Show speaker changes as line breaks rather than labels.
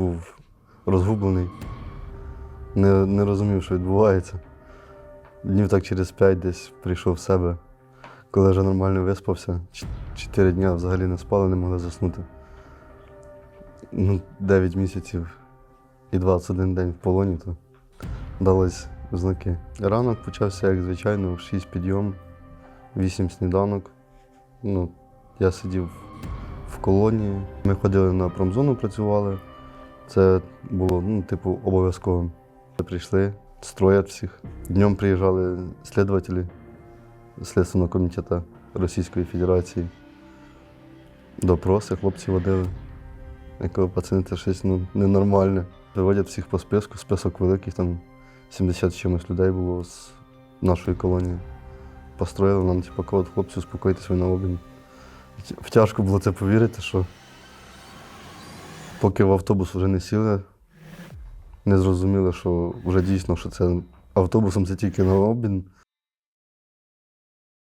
був розгублений, не, не розумів, що відбувається. Днів так через п'ять десь прийшов в себе. Коли вже нормально виспався, чотири дні взагалі не спали, не могли заснути. Ну, 9 місяців і 21 день в полоні, то дались знаки. Ранок почався, як звичайно, в 6 підйом, 8 сніданок. Ну, я сидів в колонії. Ми ходили на промзону, працювали. Це було ну, типу обов'язковим. Прийшли, строять всіх. Днем приїжджали слідователі Слідственного комітету Російської Федерації. Допроси хлопці водили. Якого пацани це щось ну, ненормальне. Виводять всіх по списку, список великий, там 70 чимось людей було з нашої колонії. Построїли нам, типу, код, хлопці, успокойтесь, ви на обмін. Втяжко було це повірити, що поки в автобус вже не сіли, не зрозуміли, що вже дійсно, що це автобусом це тільки на обмін.